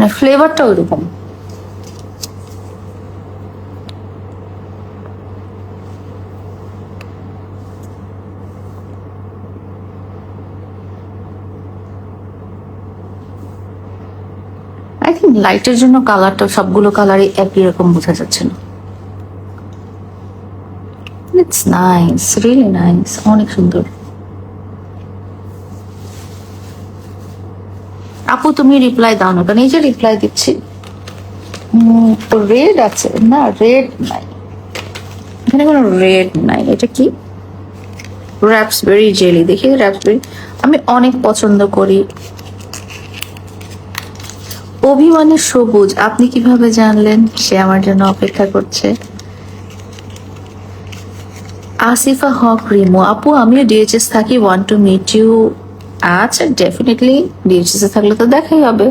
মানে ফ্লেভারটা ওইরকম। আই থিঙ্ক লাইটের জন্য কালারটা সবগুলো কালারই একই রকম বোঝা যাচ্ছে না। ইটস নাইস রিয়েলি নাইস অনেক সুন্দর। আপু, তুমি রিপ্লাই দাও না, কারণ এই যে রিপ্লাই দিচ্ছি রেড আছে। না রেড নাই। এখানে কোনো রেড নাই। এটা কি? র্যাপসবেরি জেলি দেখি র্যাপসবেরি আমি অনেক পছন্দ করি। অভিমানের সবুজ, আপনি কীভাবে জানলেন? সে আমার জন্য অপেক্ষা করছে। আসিফা হক, রিমো। আপু, আমিও ডিএচএস থাকি ওয়ান টু মিট ইউ আচ্ছা ডেফিনেটলি ডিএচএস এ থাকলে তো দেখাই হবে।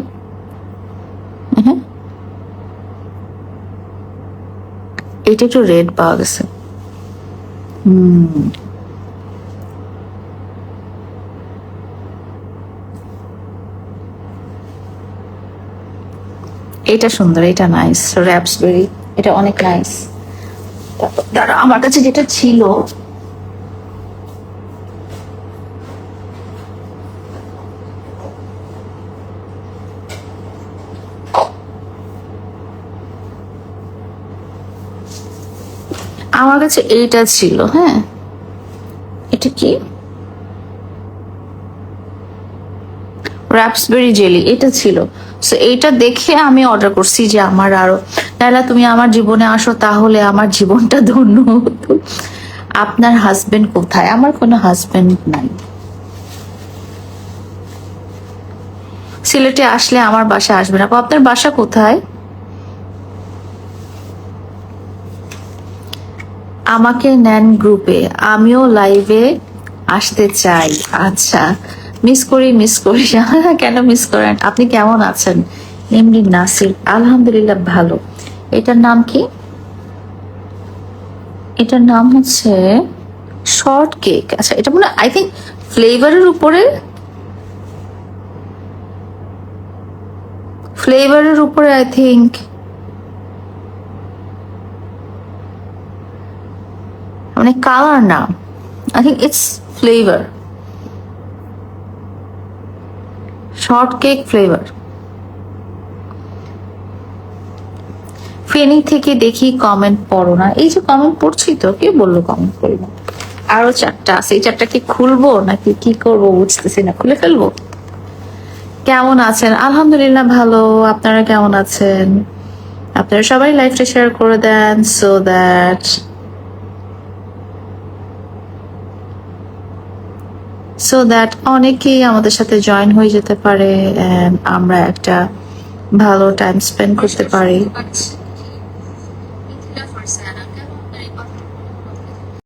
এটা একটু রেড পাওয়া গেছে। এটা সুন্দর, এটা নাইস র্যাপসবেরি এটা অনেক নাইস দাঁড়া আমার কাছে যেটা ছিল আমার কাছে এইটা ছিল হ্যাঁ? এটা কি? র্যাপসবেরি জেলি এটা ছিল। সো এইটা দেখে আমি অর্ডার করছি যে আমার আরও। নাহলে তুমি আমার জীবনে আসো, তাহলে আমার জীবনটা ধন্য হতো। আপনার হাজবেন্ড কোথায়? আমার কোনো হাজবেন্ড নাই। সিলেটে আসলে আমার বাসা আসবে না। আপনার বাসা কোথায়? আমাকে নেন গ্রুপে, আমিও লাইভে আসতে চাই। আচ্ছা মিস করি মিস করি। কেন মিস করেন? আপনি কেমন আছেন? এমনি নাসির, আলহামদুলিল্লাহ ভালো। এটার নাম কি? এটার নাম হচ্ছে শর্ট কেক আচ্ছা এটা মনে আই থিঙ্ক ফ্লেভারের উপরে ফ্লেভারের উপরে আই থিঙ্ক মানে কালার না। I think it's flavour short cake flavour Feni থেকে দেখি কমেন্ট পড়ো না। এই যে কমেন্ট পড়ছি তো, কে বলল কমেন্ট করি না আরও চারটা আছে। এই চারটা কি খুলবো নাকি কি করব বুঝতেছি না। খুলে ফেলব? কেমন আছেন? আলহামদুলিল্লাহ ভালো। আপনারা কেমন আছেন? আপনারা সবাই লাইফটা শেয়ার করে দেন সো দ্যাট সো দ্যাট অনেকেই আমাদের সাথে জয়েন হয়ে যেতে পারে আমরা একটা ভালো টাইম স্পেন্ড করতে পারি।